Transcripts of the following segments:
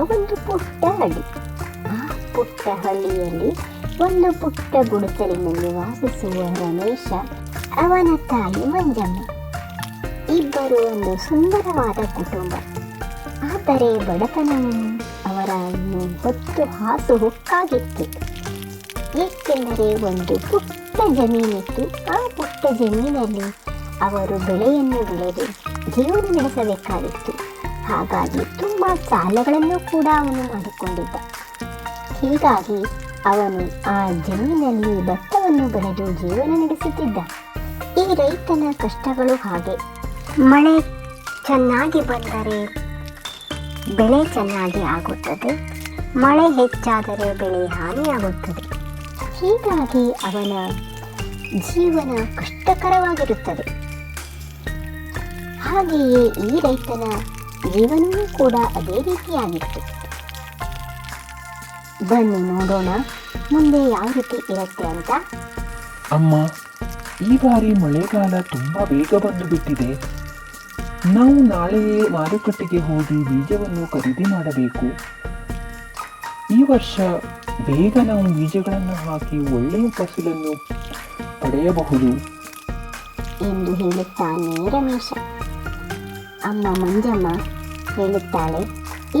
ಒಂದು ಪುಟ್ಟ ಹಳ್ಳಿ ಆ ಪುಟ್ಟ ಹಳ್ಳಿಯಲ್ಲಿ ಒಂದು ಪುಟ್ಟ ಗುಡಿಸಲಿನಲ್ಲಿ ವಾಸಿಸುವ ರಮೇಶ, ಅವನ ತಾಯಿ ಮಂಜಮ್ಮ. ಇಬ್ಬರು ಒಂದು ಸುಂದರವಾದ ಕುಟುಂಬ. ಆದರೆ ಬಡತನ ಅವರನ್ನು ಹೊತ್ತು ಹಾಸು ಹೊಕ್ಕಾಗಿತ್ತು. ಏಕೆಂದರೆ ಒಂದು ಪುಟ್ಟ ಜಮೀನಿತ್ತು. ಆ ಪುಟ್ಟ ಜಮೀನಲ್ಲಿ ಅವರು ಬೆಳೆಯನ್ನು ಬೆಳೆದು ಜೀವನ ನಡೆಸಬೇಕಾಗಿತ್ತು. ಹಾಗಾಗಿ ತುಂಬ ಸಾಲಗಳನ್ನು ಕೂಡ ಅವನು ಮಾಡಿಕೊಂಡಿದ್ದ. ಹೀಗಾಗಿ ಅವನು ಆ ಜಮೀನಲ್ಲಿ ಭತ್ತವನ್ನು ಬೆಳೆದು ಜೀವನ ನಡೆಸುತ್ತಿದ್ದ. ಈ ರೈತನ ಕಷ್ಟಗಳು ಹಾಗೆ. ಮಳೆ ಚೆನ್ನಾಗಿ ಬಂದರೆ ಬೆಳೆ ಚೆನ್ನಾಗಿ ಆಗುತ್ತದೆ. ಮಳೆ ಹೆಚ್ಚಾದರೆ ಬೆಳೆ ಹಾನಿಯಾಗುತ್ತದೆ. ಹೀಗಾಗಿ ಅವನ ಜೀವನ ಕಷ್ಟಕರವಾಗಿರುತ್ತದೆ. ಹಾಗೆಯೇ ಈ ರೈತನ ಜೀವನವೂ ಕೂಡ ಅದೇ ರೀತಿಯಾಗಿತ್ತು. ಬನ್ನಿ ನೋಡೋಣ ಮುಂದೆ ಯಾವ ರೀತಿ ಇರುತ್ತೆ ಅಂತ. ಅಮ್ಮ ಈ ಬಾರಿ ಮಳೆಗಾಲ ತುಂಬಾ ಬೇಗ ಬಂದು ಬಿಟ್ಟಿದೆ. ನಾವು ನಾಳೆಯೇ ಮಾರುಕಟ್ಟೆಗೆ ಹೋಗಿ ಬೀಜವನ್ನು ಖರೀದಿ ಮಾಡಬೇಕು. ಈ ವರ್ಷ ಬೇಗ ನಾವು ಬೀಜಗಳನ್ನು ಹಾಕಿ ಒಳ್ಳೆಯ ಫಸಲನ್ನು ಪಡೆಯಬಹುದು. ಎಂದು ಹೇಳುತ್ತಾನೆ ರಮೇಶ. ಅಮ್ಮ ಮಂಜಮ್ಮ ಹೇಳುತ್ತಾಳೆ,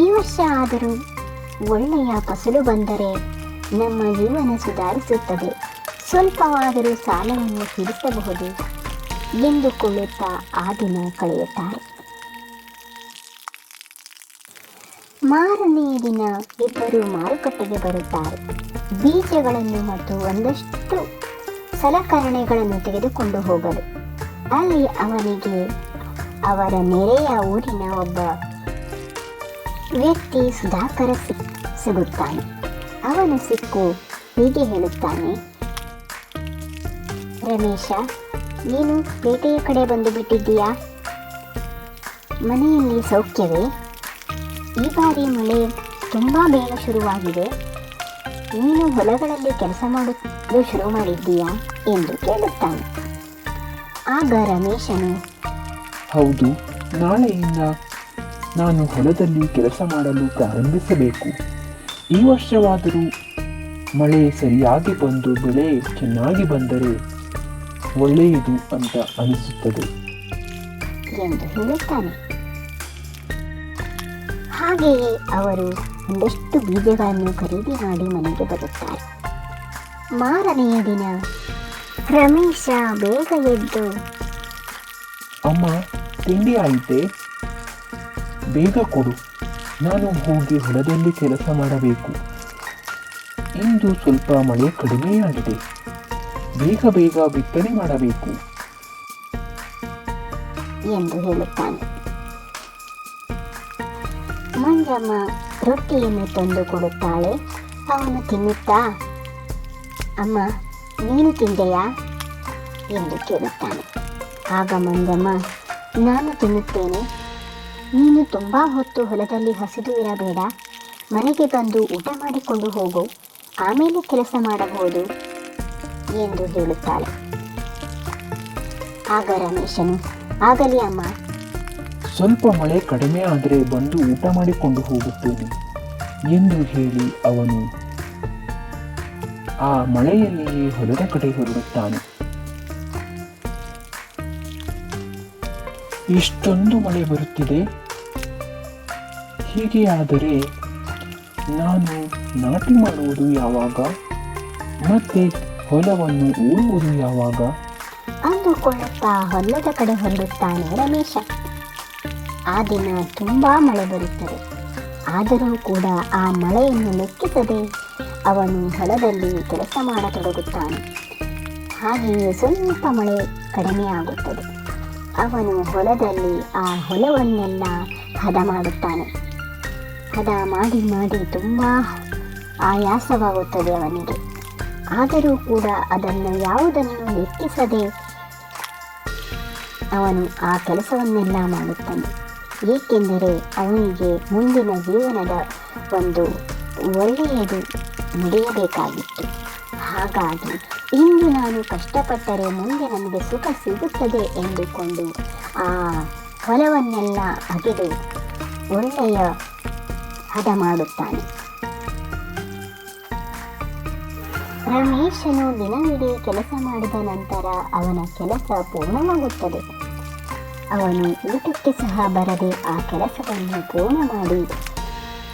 ಈ ವರ್ಷ ಆದರೂ ಒಳ್ಳೆಯ ಫಸಲು ಬಂದರೆ ನಮ್ಮ ಜೀವನ ಸುಧಾರಿಸುತ್ತದೆ. ಸ್ವಲ್ಪವಾದರೂ ಸಾಲವನ್ನು ತೀರಿಸಬಹುದು ಎಂದುಕೊಳ್ಳುತ್ತಾ ಆ ದಿನ ಕಳೆಯುತ್ತಾರೆ. ಮಾರನೆಯ ದಿನ ಇಬ್ಬರು ಮಾರುಕಟ್ಟೆಗೆ ಬರುತ್ತಾರೆ. ಬೀಜಗಳನ್ನು ಮತ್ತು ಒಂದಷ್ಟು ಸಲಕರಣೆಗಳನ್ನು ತೆಗೆದುಕೊಂಡು ಹೋಗಲು. ಅಲ್ಲಿ ಅವನಿಗೆ ಅವರ ನೆರೆಯ ಊರಿನ ಒಬ್ಬ ವ್ಯಕ್ತಿ ಸುಧಾಕರ ಸಿಗುತ್ತಾನೆ. ಅವನು ಸಿಕ್ಕು ಹೀಗೆ ಹೇಳುತ್ತಾನೆ, ರಮೇಶ, ನೀನು ಪೇಟೆಯ ಕಡೆ ಬಂದು ಬಿಟ್ಟಿದ್ದೀಯಾ? ಮನೆಯಲ್ಲಿ ಸೌಖ್ಯವೇ? ಈ ಬಾರಿ ಮಳೆ ತುಂಬ ಬೇಗ ಶುರುವಾಗಿದೆ. ನೀನು ಹೊಲಗಳಲ್ಲಿ ಕೆಲಸ ಮಾಡಲು ಶುರು ಮಾಡಿದ್ದೀಯಾ? ಎಂದು ಕೇಳುತ್ತಾನೆ. ಆಗ ರಮೇಶನು ಹೌದು ನಾಳೆಯಿಂದ ನಾನು ಹೊಲದಲ್ಲಿ ಕೆಲಸ ಮಾಡಲು ಪ್ರಾರಂಭಿಸಬೇಕು. ಈ ವರ್ಷವಾದರೂ ಮಳೆ ಸರಿಯಾಗಿ ಬಂದು ಬೆಳೆ ಚೆನ್ನಾಗಿ ಬಂದರೆ ಒಳ್ಳೆಯದು ಅಂತ ಅನಿಸುತ್ತದೆ. ಎಂದು ಹೇಳುತ್ತಾನೆ. ಹಾಗೆಯೇ ಅವರು ಒಂದಷ್ಟು ಬೀಜಗಳನ್ನು ಖರೀದಿ ಮಾಡಿ ಮನೆಗೆ ಬರುತ್ತಾರೆ. ಮಾರನೆಯ ದಿನ ರಮೇಶ ಬೇಗ ಎದ್ದು ಅಮ್ಮ ತಿಂಡಿ ಆಯಿತೆ? ಬೇಗ ಕೊಡು. ನಾನು ಹೋಗಿ ಹೊಲದಲ್ಲಿ ಕೆಲಸ ಮಾಡಬೇಕು. ಇಂದು ಸ್ವಲ್ಪ ಮಳೆ ಕಡಿಮೆಯಾಗಿದೆ. ಬೇಗ ಬೇಗ ಬಿತ್ತನೆ ಮಾಡಬೇಕು. ಎಂದು ಹೇಳುತ್ತಾನೆ. ಮಂಜಮ್ಮ ರೊಟ್ಟಿಯನ್ನು ತಂದು ಕೊಡುತ್ತಾಳೆ. ಅವನು ತಿನ್ನುತ್ತಾ? ಅಮ್ಮ, ನೀನು ತಿಂದೆಯಾ? ಎಂದು ಕೇಳುತ್ತಾನೆ. ಆಗ ಮಂಜಮ್ಮ ನಾನು ತಿನ್ನುತ್ತೇನೆ. ನೀನು ತುಂಬ ಹೊತ್ತು ಹೊಲದಲ್ಲಿ ಹಸಿದು ಇರಬೇಡ. ಮನೆಗೆ ಬಂದು ಊಟ ಮಾಡಿಕೊಂಡು ಹೋಗು. ಆಮೇಲೆ ಕೆಲಸ ಮಾಡಬಹುದು ಎಂದು ಹೇಳುತ್ತಾಳೆ. ಆಗ ರಮೇಶನು, ಆಗಲಿ ಅಮ್ಮ. ಸ್ವಲ್ಪ ಮಳೆ ಕಡಿಮೆ ಆದರೆ ಬಂದು ಊಟ ಮಾಡಿಕೊಂಡು ಹೋಗುತ್ತೇನೆ ಎಂದು ಹೇಳಿ ಅವನು. ಆ ಮಳೆಯಲ್ಲಿಯೇ ಹೊಲದ ಕಡೆ ಹೊರಡುತ್ತಾನೆ. ಇಷ್ಟೊಂದು ಮಳೆ ಬರುತ್ತಿದೆ. ಹೀಗೆ ಆದರೆ ನಾನು ನಾಟಿ ಮಾಡುವುದು ಯಾವಾಗ? ಮತ್ತೆ ಹೊಲವನ್ನು ಉಳುವುದು ಯಾವಾಗ? ಅಂದುಕೊಳ್ಳುತ್ತಾ ಹೊಲದ ಕಡೆ ಹೊರಡುತ್ತಾನೆ ರಮೇಶ. ಆ ದಿನ ತುಂಬಾ ಮಳೆ ಬರುತ್ತದೆ. ಆದರೂ ಕೂಡ ಆ ಮಳೆಯನ್ನು ಲೆಕ್ಕಿಸದೆ ಅವನು ಹೊಲದಲ್ಲಿ ಕೆಲಸ ಮಾಡತೊಡಗುತ್ತಾನೆ. ಹಾಗೆಯೇ ಸ್ವಲ್ಪ ಮಳೆ ಕಡಿಮೆ ಆಗುತ್ತದೆ ಅವನು ಹೊಲದಲ್ಲಿ ಆ ಹೊಲವನ್ನೆಲ್ಲ ಹದ ಮಾಡುತ್ತಾನೆ. ಹದ ಮಾಡಿ ಮಾಡಿ ತುಂಬ ಆಯಾಸವಾಗುತ್ತದೆ ಅವನಿಗೆ. ಆದರೂ ಕೂಡ ಅದನ್ನು ಯಾವುದನ್ನು ಲೆಕ್ಕಿಸದೆ ಅವನು ಆ ಕೆಲಸವನ್ನೆಲ್ಲ ಮಾಡುತ್ತಾನೆ. ಏಕೆಂದರೆ ಅವನಿಗೆ ಮುಂದಿನ ಜೀವನದ ಒಂದು ಒಳ್ಳೆಯದು ನಡೆಯಬೇಕಾಗಿತ್ತು. ಹಾಗಾಗಿ ಇಂದು ನಾನು ಕಷ್ಟಪಟ್ಟರೆ ಮುಂದೆ ನನಗೆ ಸುಖ ಸಿಗುತ್ತದೆ ಎಂದುಕೊಂಡು ಆ ಹೊಲವನ್ನೆಲ್ಲ ಅಗೆದು ಒಳ್ಳೆಯ ಹದ ಮಾಡುತ್ತಾನೆ. ರಮೇಶನು ದಿನವಿಡೀ ಕೆಲಸ ಮಾಡಿದ ನಂತರ ಅವನ ಕೆಲಸ ಪೂರ್ಣವಾಗುತ್ತದೆ. ಅವನು ಊಟಕ್ಕೆ ಸಹ ಬರದೆ ಆ ಕೆಲಸವನ್ನು ಪೂರ್ಣ ಮಾಡಿ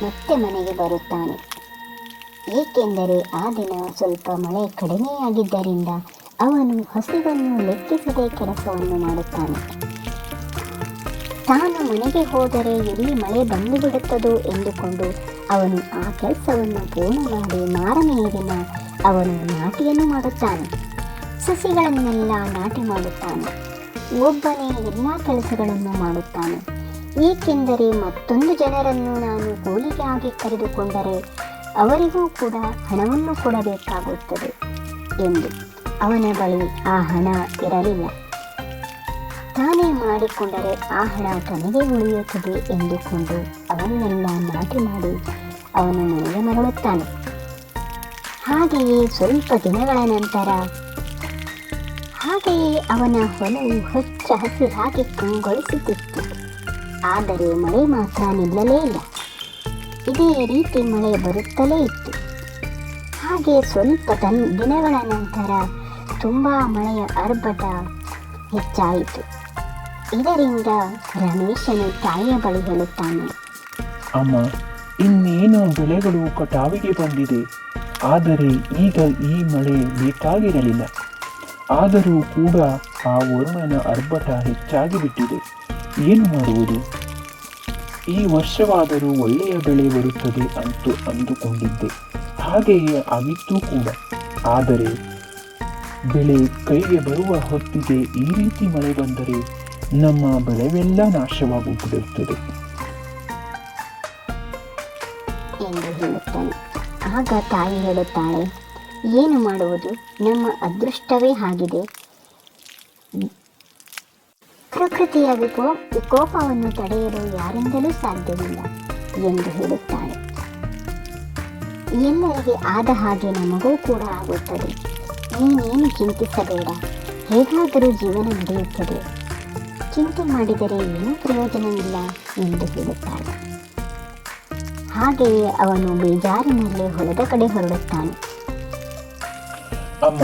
ಮತ್ತೆ ಮನೆಗೆ ಬರುತ್ತಾನೆ. ಏಕೆಂದರೆ ಆ ದಿನ ಸ್ವಲ್ಪ ಮಳೆ ಕಡಿಮೆಯಾಗಿದ್ದರಿಂದ ಅವನು ಹಸಿವನ್ನು ಲೆಕ್ಕಿಸದೆ ಕೆಲಸವನ್ನು ಮಾಡುತ್ತಾನೆ. ತಾನು ಮನೆಗೆ ಹೋದರೆ ಎಲ್ಲಿ ಮಳೆ ಬಂದು ಬಿಡುತ್ತದೋ ಎಂದುಕೊಂಡು ಅವನು ಆ ಕೆಲಸವನ್ನು ಪೂರ್ಣ ಮಾಡಿ ಮಾರನೆಯ ದಿನ ಅವನು ನಾಟಿಯನ್ನು ಮಾಡುತ್ತಾನೆ. ಸಸಿಗಳನ್ನೆಲ್ಲ ನಾಟಿ ಮಾಡುತ್ತಾನೆ. ಒಬ್ಬನೇ ಎಲ್ಲ ಕೆಲಸಗಳನ್ನು ಮಾಡುತ್ತಾನೆ. ಏಕೆಂದರೆ ಮತ್ತೊಂದು ಜನರನ್ನು ನಾನು ಕೂಲಿಗಾಗಿ ಕರೆದುಕೊಂಡರೆ ಅವರಿಗೂ ಕೂಡ ಹಣವನ್ನು ಕೊಡಬೇಕಾಗುತ್ತದೆ ಎಂದು ಅವನ ಬಳಿ ಆ ಹಣ ಇರಲಿಲ್ಲ. ತಾನೇ ಮಾಡಿಕೊಂಡರೆ ಆ ಹಣ ತನಗೆ ಉಳಿಯುತ್ತದೆ ಎಂದುಕೊಂಡು ಅವನ್ನೆಲ್ಲ ನಾಟಿ ಮಾಡಿ ಅವನು ನನಗೆ ಮರಳುತ್ತಾನೆ. ಹಾಗೆಯೇ ಸ್ವಲ್ಪ ದಿನಗಳ ನಂತರ, ಹಾಗೆಯೇ ಅವನ ಹೊಲವು ಹೊಚ್ಚ ಹಸಿರಾಗಿ ಕಂಗೊಳಿಸುತ್ತಿತ್ತು. ಆದರೆ ಮಳೆ ಮಾತ್ರ ನಿಲ್ಲಲೇ ಇಲ್ಲ. ಇದೇ ರೀತಿ ಮಳೆ ಬರುತ್ತಲೇ ಇತ್ತು. ಹಾಗೆ ಸ್ವಲ್ಪ ತನ್ ದಿನಗಳ ನಂತರ ತುಂಬ ಮಳೆಯ ಆರ್ಭಟ ಹೆಚ್ಚಾಯಿತು. ಇದರಿಂದ ರಮೇಶನು ತಾಯಿಯ ಬಳಿ ಹೇಳುತ್ತಾನೆ. ಅಮ್ಮ, ಇನ್ನೇನು ಬೆಳೆಗಳು ಕಟಾವಿಗೆ ಬಂದಿದೆ. ಆದರೆ ಈಗ ಈ ಮಳೆ ಬೇಕಾಗಿರಲಿಲ್ಲ. ಆದರೂ ಕೂಡ ಆ ವರ್ಮನ ಅರ್ಭಟ ಹೆಚ್ಚಾಗಿ ಬಿಟ್ಟಿದೆ. ಏನು ಮಾಡುವುದು? ಈ ವರ್ಷವಾದರೂ ಒಳ್ಳೆಯ ಬೆಳೆ ಬರುತ್ತದೆ ಅಂತೂ ಅಂದುಕೊಂಡಿದ್ದೆ. ಹಾಗೆಯೇ ಆಗಿತ್ತೂ ಕೂಡ. ಆದರೆ ಬೆಳೆ ಕೈಗೆ ಬರುವ ಹೊತ್ತಿಗೆ ಈ ರೀತಿ ಮಳೆ ಬಂದರೆ ನಮ್ಮ ಬೆಳೆವೆಲ್ಲ ನಾಶವಾಗುತ್ತಿರುತ್ತದೆ. ಎಂದು ಆಗ ತಾಯಿ ಹೇಳುತ್ತಾಳೆ, ಏನು ಮಾಡುವುದು? ನಮ್ಮ ಅದೃಷ್ಟವೇ ಆಗಿದೆ ಪ್ರಕೃತಿಯ ವಿಕೋ ವಿಕೋಪವನ್ನು ತಡೆಯಲು ಯಾರಿಂದಲೂ ಸಾಧ್ಯವಿಲ್ಲ ಎಂದು ಹೇಳುತ್ತಾಳೆ. ಎಲ್ಲರಿಗೆ ಆದ ಹಾಗೆ ನಮಗೂ ಕೂಡ ಆಗುತ್ತದೆ. ನೀನೇನು ಚಿಂತಿಸಬೇಡ. ಹೇಗಾದರೂ ಜೀವನ ನಡೆಯುತ್ತದೆ. ಚಿಂತೆ ಮಾಡಿದರೆ ಏನೂ ಪ್ರಯೋಜನವಿಲ್ಲ ಎಂದು ಹೇಳುತ್ತಾಳೆ. ಹಾಗೆಯೇ ಅವನು ಬೇಜಾರಿನಲ್ಲಿ ಹೊಲದ ಕಡೆ ಹೊರಡುತ್ತಾನೆ. ಅಮ್ಮ,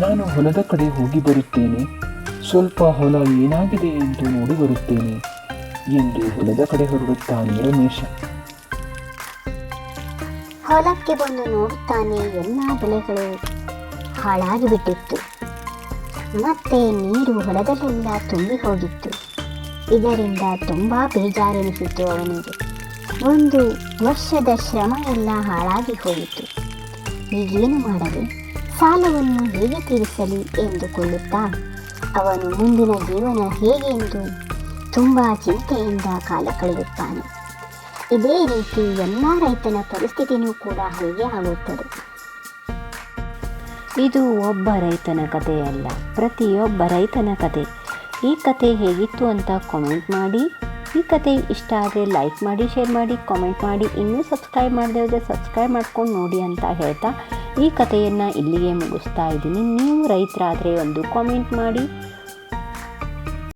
ನಾನು ಹೊಲದ ಕಡೆ ಹೋಗಿ ಬರುತ್ತೇನೆ. ಸ್ವಲ್ಪ ಹೊಲ ಏನಾಗಿದೆ ಎಂದು ನೋಡಿ ಬರುತ್ತೇನೆ ಎಂದು ಹೊಲದ ಕಡೆ ಹೊರಡುತ್ತಾನೆ ರಮೇಶ. ಹೊಲಕ್ಕೆ ಬಂದು ನೋಡುತ್ತಾನೆ ಎಲ್ಲ ಬೆಳೆಗಳು ಹಾಳಾಗಿ ಬಿಟ್ಟಿತ್ತು. ಮತ್ತೆ ನೀರು ಹೊಲದಲ್ಲೆಲ್ಲ ತುಂಬಿ ಹೋಗಿತ್ತು. ಇದರಿಂದ ತುಂಬಾ ಬೇಜಾರೆನಿಸಿತು ಅವನಿಗೆ. ಒಂದು ವರ್ಷದ ಶ್ರಮ ಎಲ್ಲ ಹಾಳಾಗಿ ಹೋಯಿತು. ಈಗೇನು ಮಾಡಲಿ? ಸಾಲವನ್ನು ಹೇಗೆ ತೀರಿಸಲಿ ಎಂದುಕೊಳ್ಳುತ್ತಾ ಅವನು ಮುಂದಿನ ಜೀವನ ಹೇಗೆ ಎಂದು ತುಂಬ ಚಿಂತೆಯಿಂದ ಕಾಲ ಕಳೆಯುತ್ತಾನೆ. ಇದೇ ರೀತಿ ಎಲ್ಲ ರೈತನ ಪರಿಸ್ಥಿತಿನೂ ಕೂಡ ಹಾಗೆ ಆಗುತ್ತದೆ. ಇದು ಒಬ್ಬ ರೈತನ ಕಥೆಯಲ್ಲ ಪ್ರತಿಯೊಬ್ಬ ರೈತನ ಕತೆ. ಈ ಕತೆ ಹೇಗಿತ್ತು ಅಂತ ಕಾಮೆಂಟ್ ಮಾಡಿ, ಈ ಕತೆ ಇಷ್ಟ ಆದರೆ ಲೈಕ್ ಮಾಡಿ ಶೇರ್ ಮಾಡಿ ಕಾಮೆಂಟ್ ಮಾಡಿ, ಇನ್ನೂ ಸಬ್ಸ್ಕ್ರೈಬ್ ಮಾಡಿದ್ರೆ ಸಬ್ಸ್ಕ್ರೈಬ್ ಮಾಡ್ಕೊಂಡು ನೋಡಿ ಅಂತ ಹೇಳ್ತಾ ಈ ಕಥೆಯನ್ನು ಇಲ್ಲಿಗೆ ಮುಗಿಸ್ತಾ ಇದ್ದೀನಿ. ನೀವು ರೈತರಾದರೆ ಒಂದು ಕಾಮೆಂಟ್ ಮಾಡಿ.